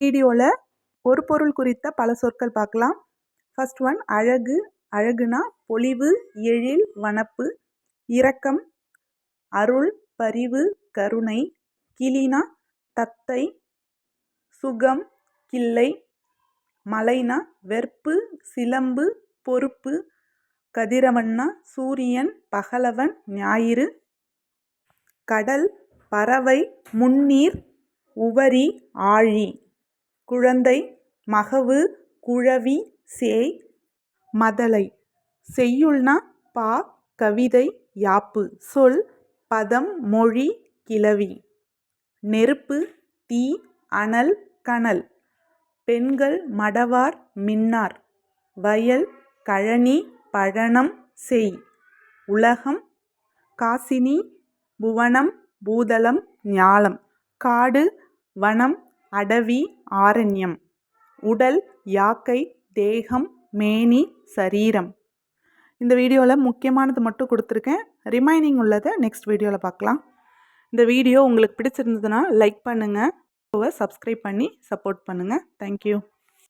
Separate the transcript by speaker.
Speaker 1: வீடியோவில் ஒரு பொருள் குறித்த பல சொற்கள் பார்க்கலாம். ஃபஸ்ட் ஒன் அழகு. அழகுனா பொலிவு எழில் வனப்பு இரக்கம் அருள் பரிவு கருணை கிளினா தத்தை சுகம் கிள்ளை மலைனா வெற்பு சிலம்பு பொறுப்பு கதிரவன்னா சூரியன் பகலவன் ஞாயிறு கடல் பறவை முன்னீர் உவரி ஆழி. குழந்தை மகவு குழவி சேய் மதலை. செய்யுள்னா பா கவிதை யாப்பு. சொல் பதம் மொழி கிளவி. நெருப்பு தீ அனல் கனல். பெண்கள் மடவார் மின்னார். வயல் கழனி பழனம் செய். உலகம் காசினி புவனம் பூதலம் ஞாலம். காடு வனம் அடவி ஆரண்யம். உடல் யாக்கை தேகம் மேனி சரீரம். இந்த வீடியோவில் முக்கியமானது மட்டும் கொடுத்துருக்கேன். ரிமைனிங் உள்ளதை நெக்ஸ்ட் வீடியோவில் பார்க்கலாம் இந்த வீடியோ உங்களுக்கு பிடிச்சிருந்ததுன்னா லைக் பண்ணுங்கள் சப்ஸ்கிரைப் பண்ணி சப்போர்ட் பண்ணுங்கள் தேங்க்யூ.